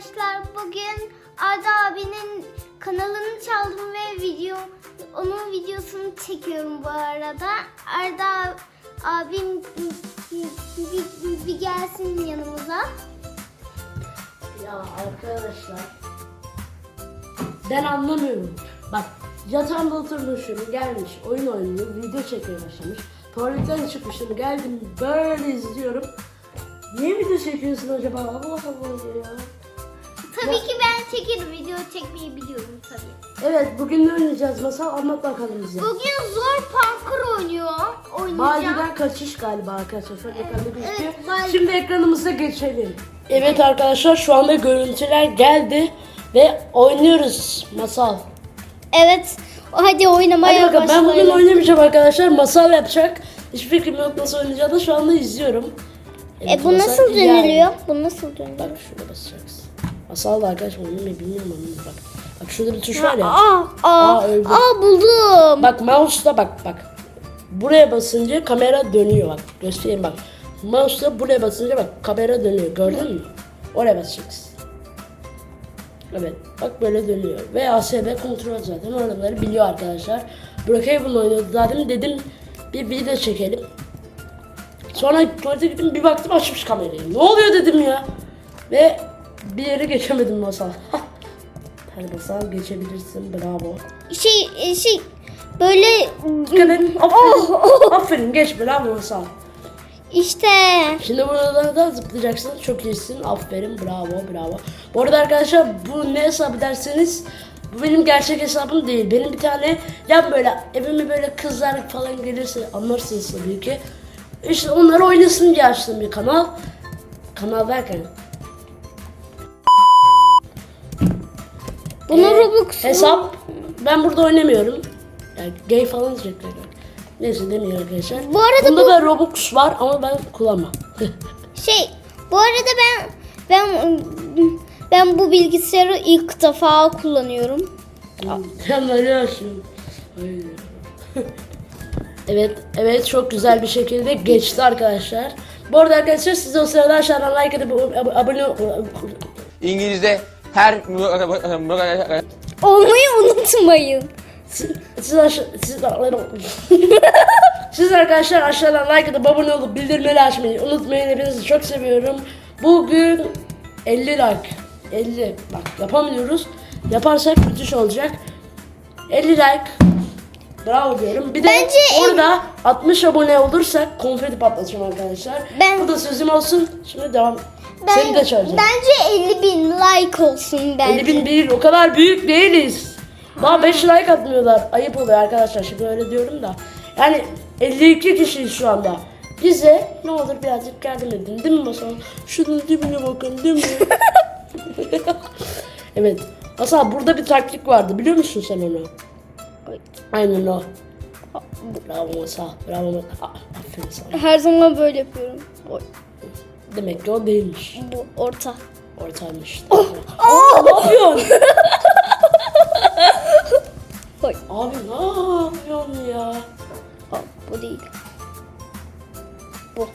arkadaşlar bugün Arda abinin kanalını çaldım ve video onun videosunu çekiyorum bu arada. Arda abim bir, bir- gelsin yanımıza. Ya arkadaşlar ben anlamıyorum. Bak yatağımda oturmuşum gelmiş oyun oynuyor video çekmeye başlamış. Tuvaletten çıkmışım geldim böyle izliyorum. Niye video çekiyorsun acaba? Allah Allah ya. Tabii ki ben çekerim video çekmeyi biliyorum tabii. Evet bugün ne oynayacağız masal anlat bakalım bize. Bugün zor parkur oynuyor. Oynayacağım. Baldi'den kaçış galiba arkadaşlar. Şöyle ekranda gözüküyor. Evet, Baldi. Şimdi ekranımıza geçelim. Evet arkadaşlar şu anda görüntüler geldi ve oynuyoruz masal. Evet. Hadi Hadi oynamaya bakalım ben bugün başlayalım. oynamayacağım arkadaşlar. Masal yapacak. Hiçbir fikrim yok nasıl oynayacağını şu anda izliyorum. Evet, E bu masal nasıl iyi dönülüyor? Bu nasıl dönülüyor? Bak şurada basacaksın. Masal da arkadaşlar oynamayı bilmiyorum onu bak. Bak şurada bir tuş var ya. Aa, aa, Aa, öldü. aa buldum. Bak mouse'da bak bak. Buraya basınca kamera dönüyor bak. Göstereyim bak. Mouse'da buraya basınca bak kamera dönüyor. Gördün mü? Oraya basacaksın. Evet. Bak böyle dönüyor. Ve ASB kontrol zaten oraları biliyor arkadaşlar. Brookhaven oynuyordu zaten dedim bir video çekelim. Sonra tuvalete gittim bir baktım açmış kamerayı. Ne oluyor dedim ya. Ve bir yere geçemedim masal. Hadi masal geçebilirsin bravo. Şey e, şey böyle et. Aferin. Aferin geç bravo masal. işte Şimdi burada da zıplayacaksın. Çok iyisin. Aferin. Bravo. Bravo. Bu arada arkadaşlar bu ne hesabı derseniz bu benim gerçek hesabım değil. Benim bir tane ya böyle evime böyle kızlar falan gelirse anlarsınız tabii ki. İşte onları oynasın diye açtım bir kanal. Kanal derken bunu Ee, Roblox hesap ben burada oynamıyorum. Yani gay falan diyecekler. Neyse demiyor arkadaşlar. Bu arada Bunda bu- da Robux var ama ben kullanmam. şey bu arada ben ben ben bu bilgisayarı ilk defa kullanıyorum. Yanları yaşıyorum. evet, evet çok güzel bir şekilde geçti arkadaşlar. Bu arada arkadaşlar siz de o sırada aşağıdan like edip ab- abone İngilizce her Olmayı unutmayın. siz, siz, aşa- siz, siz arkadaşlar aşağıdan like edip abone olup bildirimleri açmayı unutmayın. Hepinizi çok seviyorum. Bugün 50 like. 50 bak yapamıyoruz. Yaparsak müthiş olacak. 50 like. Bravo diyorum. Bir de Bence el- orada 60 abone olursak konfeti patlatacağım arkadaşlar. Ben- Bu da sözüm olsun. Şimdi devam. Ben, Seni de çağıracağım. bence 50 bin like olsun bence. 50 bin değil o kadar büyük değiliz. Daha 5 like atmıyorlar. Ayıp oluyor arkadaşlar şimdi öyle diyorum da. Yani 52 kişiyiz şu anda. Bize ne olur birazcık yardım edin değil mi Masal? Şunun dibine bakın değil mi? evet. Masal burada bir taktik vardı biliyor musun sen onu? Aynen o. Bravo Masal. Bravo Masal. Aferin sana. Her zaman böyle yapıyorum. Oy, Demek ki o değilmiş. Bu orta. Ortaymış. Aa, ne yapıyorsun? Oy. Abi ne yapıyorsun ya? Aa, bu değil. Bu.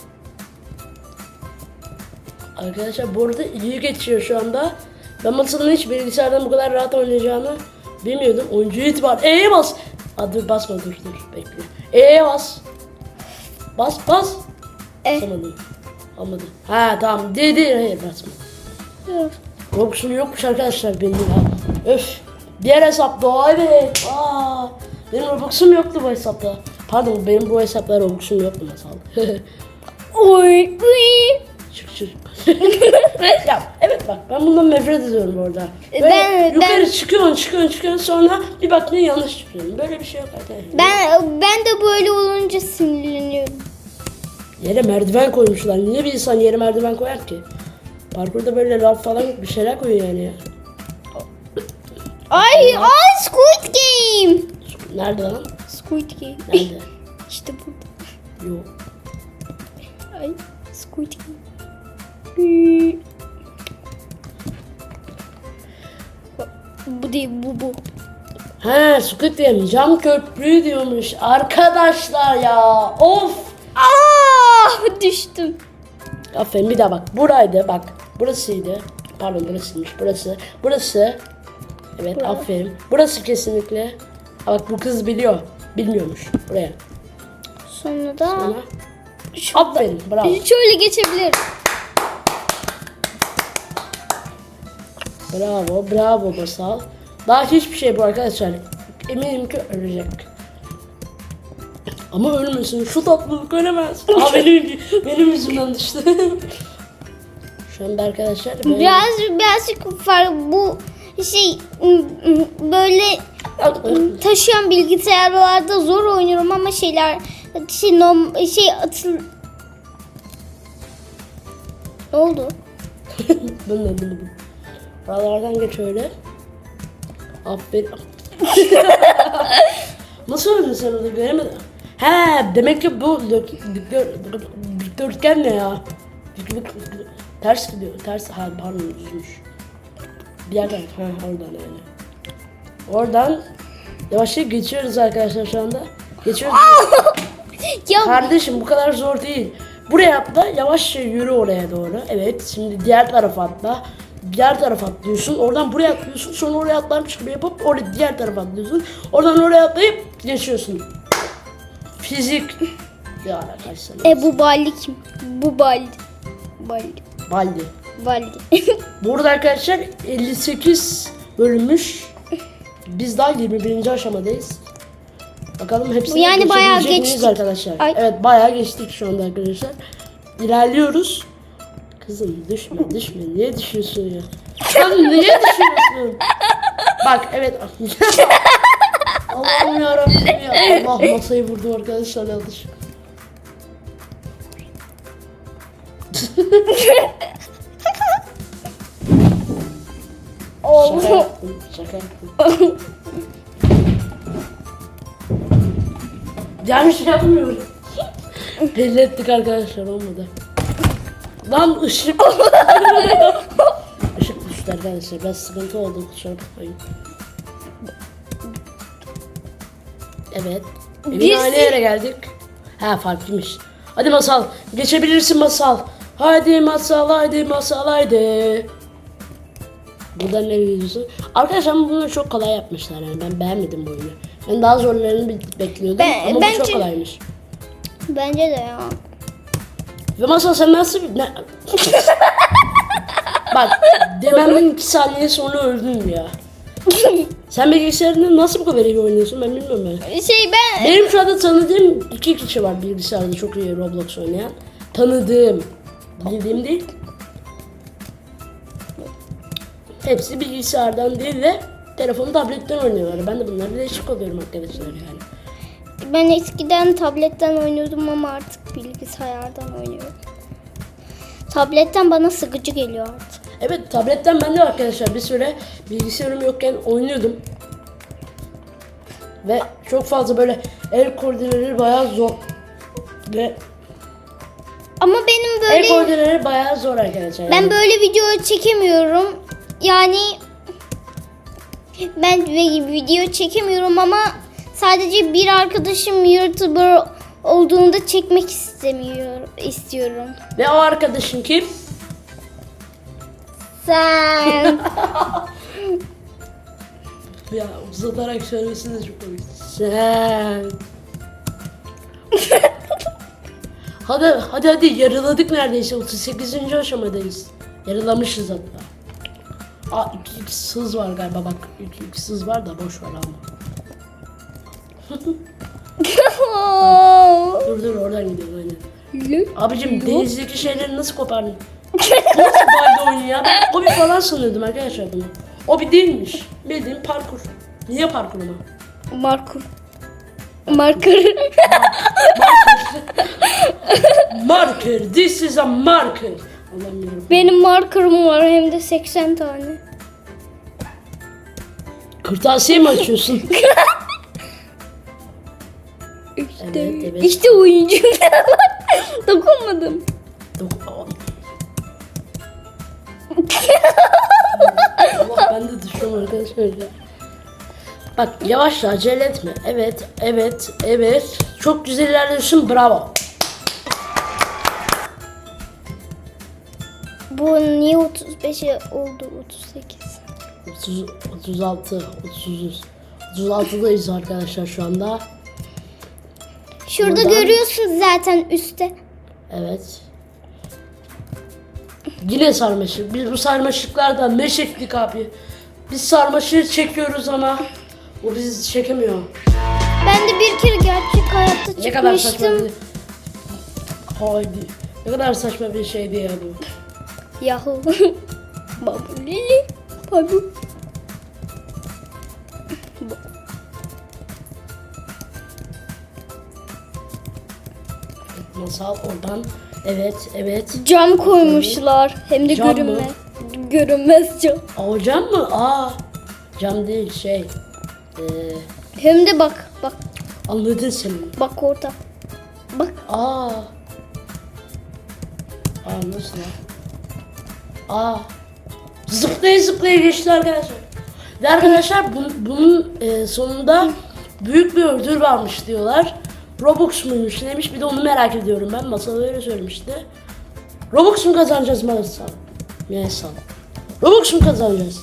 Arkadaşlar bu arada iyi geçiyor şu anda. Ben masanın hiç bilgisayardan bu kadar rahat oynayacağını bilmiyordum. Oyuncu itibar. E'ye bas. Aa, dur basma dur dur bekle. E'ye bas. Bas bas. E. Basamadım. Olmadı. Ha tamam dedi. Hayır basma. Robux'um yokmuş arkadaşlar benim ya. Öf. Diğer hesapta o evet. Aa, benim Robux'um yoktu bu hesapta. Pardon benim bu hesapta Robux'um yoktu masal. Oy. Uy. çık çık. ya evet bak ben bundan nefret ediyorum orada. E, Böyle ben- yukarı ben- çıkıyorsun çıkıyorsun çıkıyorsun sonra bir baktın yanlış çıkıyorsun. Böyle bir şey yok arkadaşlar. Ben ben de böyle olunca sinirleniyorum. Yere merdiven koymuşlar. Niye bir insan yere merdiven koyar ki? Parkurda böyle laf falan bir şeyler koyuyor yani. Ay, ay Squid Game. Nerede lan? Squid Game. Nerede? İşte burada. Yok. Ay, Squid Game. Bu değil, bu bu. He Squid Game cam köprü diyormuş. Arkadaşlar ya. Of. Aa, düştüm. Aferin bir daha bak. Buraydı bak. Burasıydı. Pardon burasıymış. Burası. Burası. Evet aferin. Burası kesinlikle. Ha, Bak bu kız biliyor. Bilmiyormuş. Buraya. Sonra da Sonra. Aferin. Bravo. şöyle geçebilir. Bravo. Bravo Masal. Daha hiçbir şey bu arkadaşlar. Eminim ki ölecek. Ama ölmesin. Şu tatlılık ölemez. Aa benim, benim yüzümden düştü. Şu anda arkadaşlar böyle... Biraz birazcık fark bu şey böyle taşıyan bilgisayarlarda zor oynuyorum ama şeyler şey norm, şey atıl ne oldu? ben de bildim. Buralardan geç öyle. Aferin. Nasıl öldün sen orada göremedim. He demek ki bu dikdörtgen ne ya? Ters gidiyor. Ters. Ha pardon düzmüş. Bir yerden. Ha oradan yani. Oradan yavaş yavaş geçiyoruz arkadaşlar şu anda. Geçiyoruz. Ya Kardeşim bu kadar zor değil. Buraya atla yavaşça yürü oraya doğru. Evet şimdi diğer tarafa atla. Diğer tarafa atlıyorsun. Oradan buraya atlıyorsun. Sonra oraya atlamış gibi yapıp oraya diğer tarafa atlıyorsun. Oradan oraya atlayıp geçiyorsun. Fizik. Ya arkadaşlar. e bu baldi kim? Bu baldi. Baldi. Baldi. Baldi. Burada arkadaşlar 58 bölünmüş. Biz daha 21. aşamadayız. Bakalım hepsini Yani bayağı geçebilecek miyiz geçtik. arkadaşlar. Ay. Evet bayağı geçtik şu anda arkadaşlar. İlerliyoruz. Kızım düşme düşme. Niye düşüyorsun ya? Kızım niye düşüyorsun? Bak evet. Allah'ım yarabbim ya. Allah masayı vurdu arkadaşlar yanlış. Şaka yaptım. Şaka yaptım. Yanlış yapmıyorum. Belli ettik arkadaşlar olmadı. Lan ışık. Işık düştü arkadaşlar. Biraz sıkıntı oldu kusura bakmayın. Evet. Evin Birisi- aynı yere geldik. Ha farklıymış. Hadi masal. Geçebilirsin masal. Haydi masal haydi masal haydi. Buradan ne videosu? Arkadaşlar bunu çok kolay yapmışlar yani ben beğenmedim bu oyunu. Ben daha zorlarını be- bekliyordum Ben- ama bu bence- çok kolaymış. Bence de ya. Ve masal sen nasıl. Ne? Bak dememden iki saniye sonra öldün ya. Sen bilgisayarında nasıl bu kadar iyi oynuyorsun ben bilmiyorum ben. Şey ben Benim şu anda tanıdığım iki kişi var bilgisayarda çok iyi Roblox oynayan. Tanıdığım. Bildiğim değil. Hepsi bilgisayardan değil de telefonu tabletten oynuyorlar. Ben de bunlara değişik oluyorum arkadaşlar yani. ben eskiden tabletten oynuyordum ama artık bilgisayardan oynuyorum. Tabletten bana sıkıcı geliyor artık. Evet tabletten ben de arkadaşlar bir süre bilgisayarım yokken oynuyordum. Ve çok fazla böyle el koordinatörü bayağı zor. Ve Ama benim el böyle koordinatörü bayağı zor arkadaşlar. ben yani. böyle video çekemiyorum. Yani ben video çekemiyorum ama sadece bir arkadaşım YouTuber olduğunda çekmek istemiyorum istiyorum. Ve o arkadaşın kim? Sen Ya uzatarak söylemesi de çok komik. Sen. hadi hadi hadi yarıladık neredeyse 38. aşamadayız. Yarılamışız hatta. Aa 2x hız var galiba bak 2x hız var da boş ver ama. Dur dur oradan gidiyorum aynen. Abicim denizdeki şeyleri nasıl kopardın? nasıl balde oyunu ya? Ben hobi falan sanıyordum arkadaşlar bunu. Hobi değilmiş. Bildiğin parkur. Niye parkur ama? marker. Marker. Marker. This is a marker. Allah'ım yarabbim. Benim markerım var hem de 80 tane. Kırtasiye mi açıyorsun? İşte, Evet, evet. işte oyuncu. Dokunmadım. Dok-. Allah ben de düşüyorum arkadaşlar ya. Bak yavaşla acele etme. Evet, evet, evet. Çok güzel ilerliyorsun. Bravo. Bu niye 35'e oldu 38? 30, 36, 30, 36'dayız arkadaşlar şu anda. Şurada Buradan- görüyorsunuz zaten üstte. Evet. Yine sarmaşık. Biz bu sarmaşıklardan ne çektik abi? Biz sarmaşığı çekiyoruz ama o bizi çekemiyor. Ben de bir kere gerçek hayatta Ne kadar saçma çıkmıştım. bir... Haydi. Ne kadar saçma bir şeydi ya bu. Yahu. Babu Lili. Babu. Masal oradan. Evet, evet. Cam koymuşlar. Hem de Cam mı? görünmez. Görünmez cam. Aa, cam mı? Aa. Cam değil şey. Ee, Hem de bak bak anladın sen. bak orada. Bak Aa. Aa nasıl lan? Aa. Zıplaya zıplaya geçti arkadaşlar. Ve arkadaşlar bun- bunun e, sonunda büyük bir ödül varmış diyorlar. Robux muymuş neymiş bir de onu merak ediyorum ben. Masal öyle söylemişti. Robux mu kazanacağız Masal? Masal. Robux mu kazanacağız?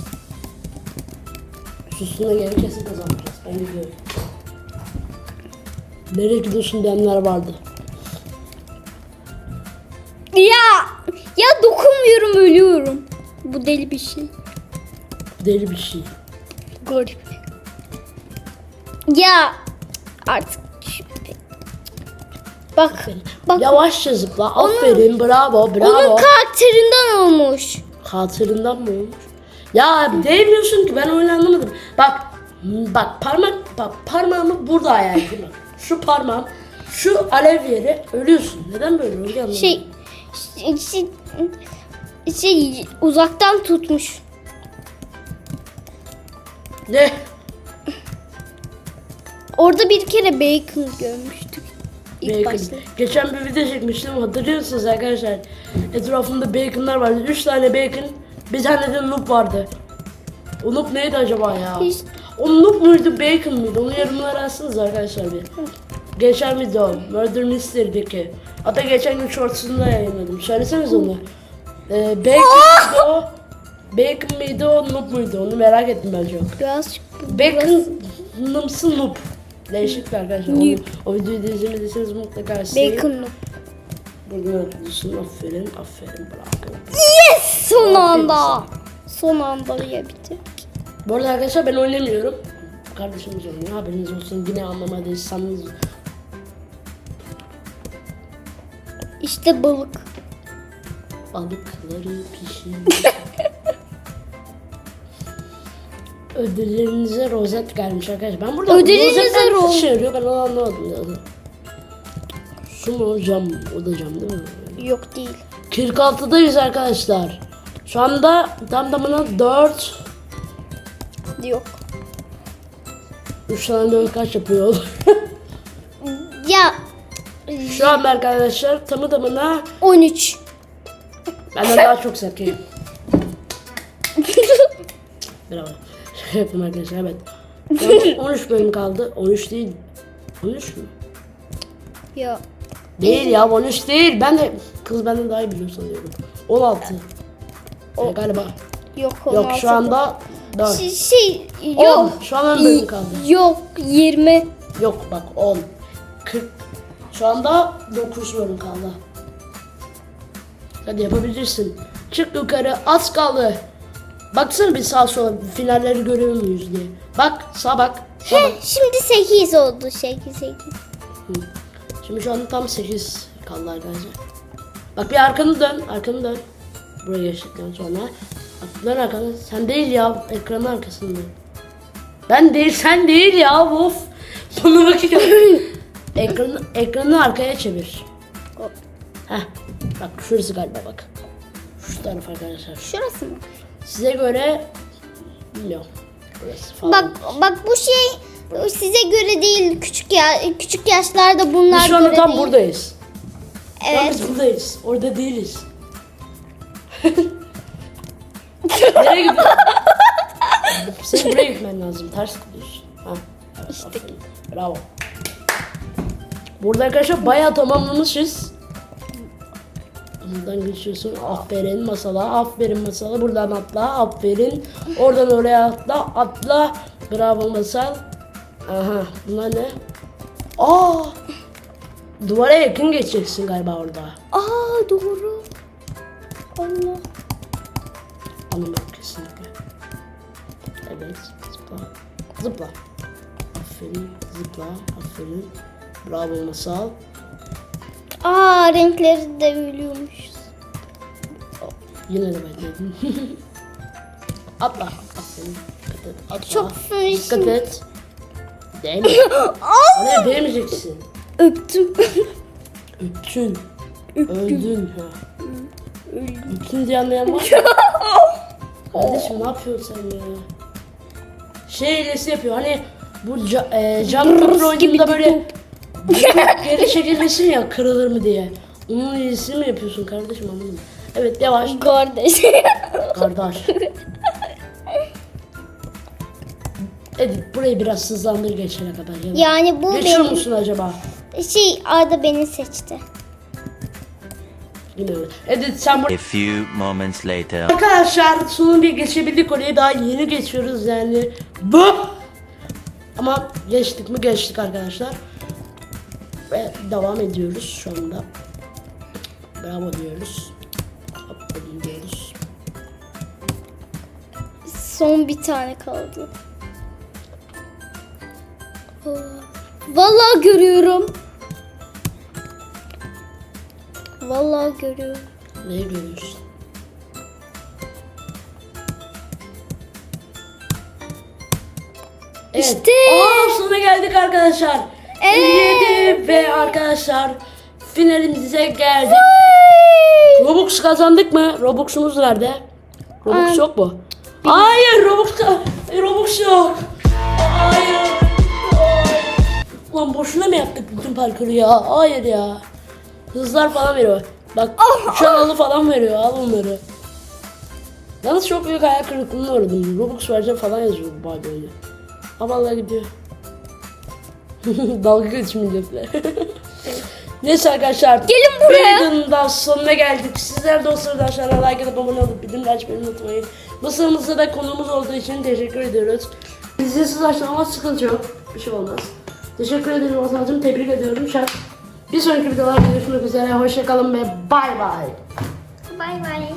Susuna geri kesin kazanacağız. Ben gidiyorum. Nereye gidiyorsun diyenler vardı. ya ya dokunmuyorum ölüyorum. Bu deli bir şey. Deli bir şey. Garip. Ya artık Bak bak Yavaşça zıpla. Aferin. Bravo. Bravo. onun karakterinden olmuş. Hatırından mı olmuş? Ya değmiyorsun ki ben öyle anlamadım. Bak bak parmak bak parmağımı burada bak. Şu parmağım şu alev yeri ölüyorsun. Neden böyle oluyor anlamadım. Şey şey, şey, uzaktan tutmuş. Ne? Orada bir kere bacon görmüştük. İlk Bacon. başta. Geçen bir video çekmiştim hatırlıyorsunuz arkadaşlar. Etrafımda baconlar vardı. Üç tane bacon. Bir tane de noob vardı. O noob neydi acaba ya? Hiç- O noob muydu bacon muydu? Onu yorumlara yazsınız arkadaşlar bir. Geçen video Murder Mystery'deki. Hatta geçen gün shorts'unda yayınladım. Söyleseniz onu. Ee, bacon mıydı o? Bacon mıydı o noob muydu? Onu merak ettim ben çok. Biraz Bacon nımsı noob. Değişik bir arkadaşlar. Onu, o videoyu da izlemediyseniz mutlaka izleyin. bacon. Buradan öpüyorsun. Aferin, aferin. Bravo. Yes! Son anda. Son anda ya bitti. Bu arada arkadaşlar ben oynamıyorum. Kardeşimiz oynuyor. Haberiniz olsun. Yine anlamadıysanız. İşte balık. Balıkları pişir. Ödüllerinize rozet gelmiş arkadaşlar. Ben burada Ödüllerinize rozetten ne ro- işe yarıyor ben onu anlamadım. Yani. Su mu cam? O da cam değil mi? Yok değil. 46'dayız arkadaşlar. Şu anda tam tamına 4 Yok. 3 tane 4 kaç yapıyor? Ya Şu anda arkadaşlar tamı tamına 13. benden daha çok zekiyim. Bravo. Şaka yaptım arkadaşlar evet. Şu an 13 bölüm kaldı. 13 değil. 13 mü? ya Değil ya 13 değil. Ben de kız benden daha iyi biliyor sanıyorum. 16. O, galiba. yok Yok 16. şu anda 4. şey, şey On. yok. Şu an ön bölüm kaldı. Yok 20. Yok bak 10. 40. Şu anda 9 bölüm kaldı. Hadi yapabilirsin. Çık yukarı az kaldı. Baksana bir sağa sola finalleri görüyor muyuz diye. Bak sağa bak. Sağa bak. He, şimdi 8 oldu 8 8. Hı. Şimdi şu anda tam 8 kaldı arkadaşlar. Bak bir arkanı dön. Arkanı dön. Buraya geçtikten sonra. Bak dön arkanı. Sen değil ya. Ekranın arkasında. Ben değil sen değil ya. Of. Bana bakıyorum. ekranı, ekranı arkaya çevir. Heh. Bak şurası galiba bak. Şu taraf arkadaşlar. Şurası mı? Size göre bilmiyorum. Falan. Bak bak bu şey size göre değil küçük ya küçük yaşlarda bunlar Biz şu anda göre tam değil. buradayız. Evet. biz buradayız. Orada değiliz. Nereye gidiyorsun? Senin buraya gitmen lazım. Ters gidiyorsun. Ha. Evet, aferin. Bravo. Burada arkadaşlar bayağı tamamlamışız. Buradan geçiyorsun. Aferin masala. Aferin masala. Buradan atla. Aferin. Oradan oraya atla. Atla. Bravo masal. Aha. Bunlar ne? Aa! Duvara yakın geçeceksin galiba orada. Aa doğru. Allah. Anlamadım kesinlikle. Evet. Zıpla. Zıpla. Aferin. Zıpla. Aferin. Bravo masal. Aa renkleri de biliyormuşuz. Yine de ben dedim. Atla. Aferin. Dikkat et. Atla. Çok Dikkat fırışım. et. Değme. Oraya değmeyeceksin. Öptüm. Öptün. Öldün. Ha. Öptün diye anlayan var mı? Kardeşim ne yapıyorsun sen ya? Şey hilesi yapıyor hani bu ca, e, cam köprü oyununda böyle geri çekilmesin ya kırılır mı diye. Onun hilesini mi yapıyorsun kardeşim anlamadım. Evet yavaş Kardeş. kardeş. Edip burayı biraz hızlandır geçene kadar. Ya. yani bu Geçiyor benim. musun acaba? Şey Arda beni seçti. Öyle. Edip sen buraya A few moments later. Arkadaşlar sonunda geçebildik orayı daha yeni geçiyoruz yani. Bu. Ama geçtik mi geçtik arkadaşlar. Ve devam ediyoruz şu anda. Bravo diyoruz. Aferin diyoruz. Son bir tane kaldı. Vallahi görüyorum. Vallahi görüyorum. Neyi görüyorsun? Evet. İşte. Aa, sonuna geldik arkadaşlar. Evet. Ve arkadaşlar finalimize geldik. Robux kazandık mı? Robux'umuz nerede? Robux Aa, yok mu? Hayır Robux Robux yok. Hayır. Hayır. Ulan boşuna mı yaptık bütün parkuru ya? Hayır ya. Hızlar falan veriyor. Bak uçan alı falan veriyor. Al onları. Yalnız çok büyük hayal kırıklığına uğradım. Robux vereceğim falan yazıyor bu böyle. Ha vallahi gidiyor. Dalga geçmeyecekler. Neyse arkadaşlar. Gelin buraya. Bir videonun daha sonuna geldik. Sizler de o sırada aşağıda like atıp abone olup bildirim açmayı unutmayın. Masamızda da konuğumuz olduğu için teşekkür ediyoruz. İzinsiz açlama sıkıntı yok. Bir şey olmaz. Teşekkür ederim Ozan'cığım. Tebrik ediyorum. Şart. Bir sonraki videolarda görüşmek üzere. Hoşçakalın ve bay bay. Bay bay.